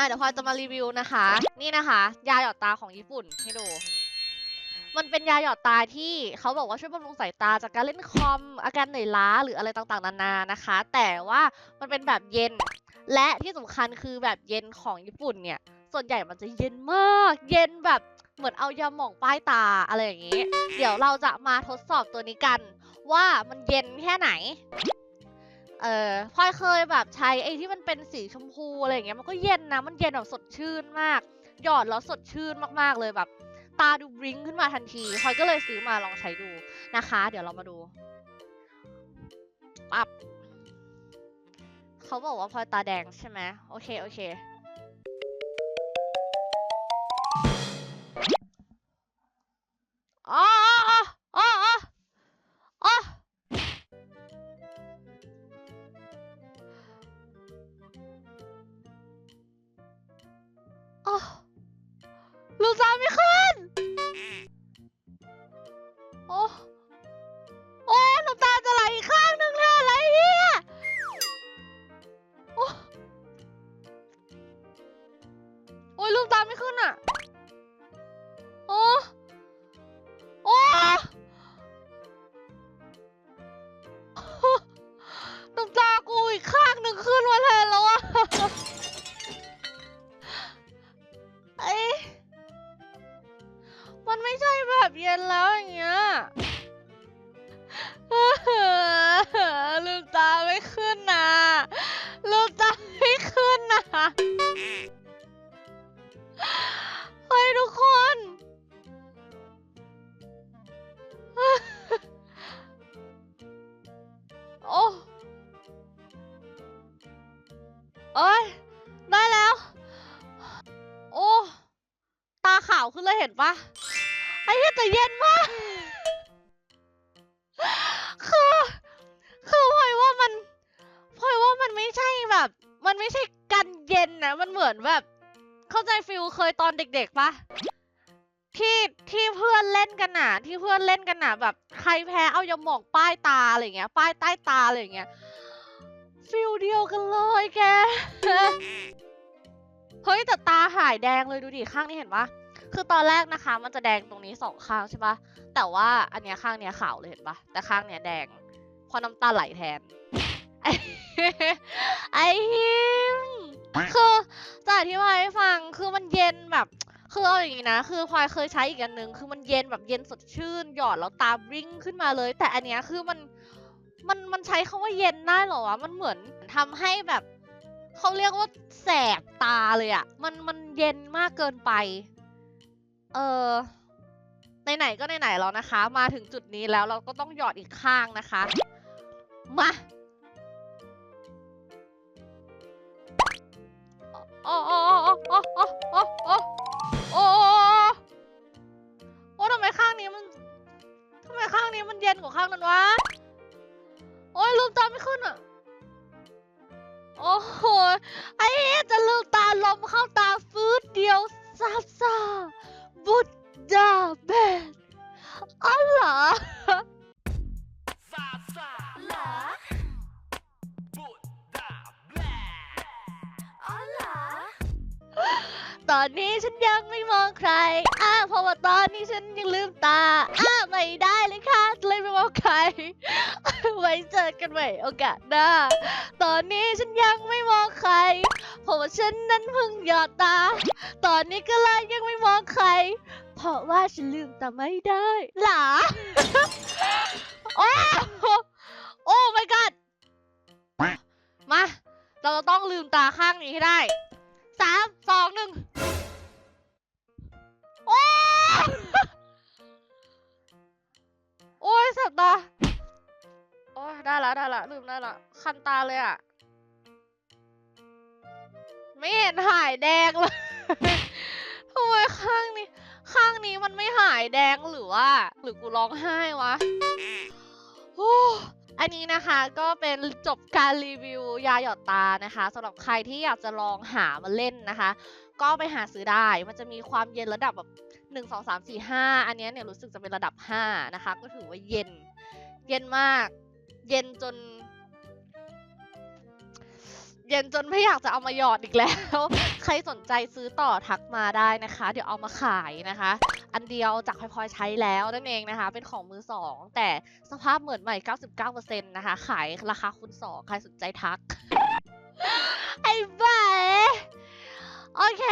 มาเดี๋ยวพอจะมารีวิวนะคะ นี่นะคะ ยาหยอดตาของญี่ปุ่นให้ดู มันเป็นยาหยอดตาที่เขาบอกว่าช่วยบำรุงสายตาจากการเล่นคอมอาการเหนื่อยล้าหรืออะไรต่างๆนานานะคะ แต่ว่ามันเป็นแบบเย็น และที่สำคัญคือแบบเย็นของญี่ปุ่นเนี่ย ส่วนใหญ่มันจะเย็นมาก เย็นแบบเหมือนเอายาหม่องป้ายตาอะไรอย่างนี้ เดี๋ยวเราจะมาทดสอบตัวนี้กัน ว่ามันเย็นแค่ไหน เออพลอยเคยแบบใช้ไอ้ที่มันเป็นสีชมพูอะไรอย่างเงี้ยมันก็เย็นนะมันเย็นแบบสดชื่นมาก หยอดแล้วสดชื่นมากๆเลยแบบ ตาดูบลิงขึ้นมาทันทีพลอยก็เลยซื้อมาลองใช้ดูนะคะ เดี๋ยวเรามาดูปับเขาบอกว่าพลอยตาแดงใช่ไหมโอเคโอเค โอ้โอ้น้ำตาจะไหลอีกข้างหนึ่งเลยอะไรเนี่ยโอ้โอ้ยลูกตาไม่ขึ้นอะ โอ้ เอ้ย ได้แล้ว โอ้ ตาขาวขึ้นเลยเห็นปะไอ้เหี้ยแต่เย็นมาก คือ คือพลอยว่ามันพลอยว่ามันไม่ใช่แบบ มันไม่ใช่กันเย็นนะ มันเหมือนแบบ เข้าใจฟิลเคยตอนเด็ก ๆปะที่ที่เพื่อนเล่นกันน่ะ ที่เพื่อนเล่นกันน่ะ แบบ ใครแพ้เอายาหมองป้ายตาอะไรเงี้ย ป้ายใต้ตาอะไรเงี้ย ฟิลเดียวกันเลยแก เฮ้ยแต่ตาหายแดงเลยดูดิข้างนี้เห็นปะคือตอนแรกนะคะ มันจะแดงตรงนี้สองข้างใช่ปะแต่ว่าอันเนี้ยข้างเนี้ยขาวเลยเห็นปะแต่ข้างเนี้ยแดงเพราะน้ำตาไหลแทน ไอฮิมคือจะอธิบายให้ฟังคือมันเย็นแบบคือเอาอย่างงี้นะ คือพลอยเคยใช้อีกอันหนึ่งคือมันเย็นแบบเย็นสดชื่น หยอดแล้วตาบริ้งขึ้นมาเลย แต่อันเนี้ยคือมัน มันมันใช้คาว่าเย็นได้เหรอวะ มันเหมือนทำให้แบบเขาเรียกว่าแสบตาเลยอะมันมันเย็นมากเกินไป เออไหนๆก็ไหนๆแล้วนะคะ มาถึงจุดนี้แล้วเราก็ต้องหยอดอีกข้างนะคะ มาโอ้โอ้โอ้โอ้โอ้โอ้โอ้โอ้โอ้ทำไมข้างนี้มันทำไมข้างนี้มันเย็นกว่าข้างนั้นวะ อ้ยลืมตาไม่ขึ้นอะ โอ้โห ไอ้เหี้ยจะลืมตาลมเข้าตาฟืดเดียวซาซาบุดดาเบนอ๋อเหรอซาซาเหรอบุดดาแบลอ๋อเหรอตอนนี้ฉันยังไม่มองใคร อ้าเพราะว่าตอนนี้ฉันยังลืมตา อ้าไม่ได้เลยค่ะ เลยไม่มองใครไว้เจอกันใหม่โอกาสหน้า ตอนนี้ฉันยังไม่มองใคร เพราะว่าฉันนั้นเพิ่งหยอดตา ตอนนี้ก็เลยยังไม่มองใคร เพราะว่าฉันลืมตาไม่ได้หรอโอ้โอ้ my god มา เราจะต้องลืมตาข้างนี้ให้ได้สามสองหนึ่งโอ้โอ้ยแสบตา ได้ละได้ละลืมได้ละคันตาเลยอะ ไม่เห็นหายแดงเลยทำไมข้างนี้ ข้างนี้มันไม่หายแดงหรือว่า หรือกูร้องไห้วะโอ้อันนี้นะคะก็เป็นจบการรีวิวยาหยอดตานะคะสำหรับใครที่อยากจะลองหามาเล่นนะคะ ก็ไปหาซื้อได้มันจะมีความเย็นระดับแบบหนึ่งสองสามสี่ห้าอันนี้เนี่ยรู้สึกจะเป็นระดับห้านะคะ ก็ถือว่าเย็น เย็นมาก เย็นจน เย็นจนไม่อยากจะเอามาหยอดอีกแล้ว ใครสนใจซื้อต่อทักมาได้นะคะ เดี๋ยวเอามาขายนะคะ อันเดียวจากพลอยใช้แล้วนั่นเองนะคะ เป็นของมือสองแต่สภาพเหมือนใหม่ 99%นะคะ ขายราคาคูณสองใครสนใจทัก ไอ้บ้าเอ้ยโอเค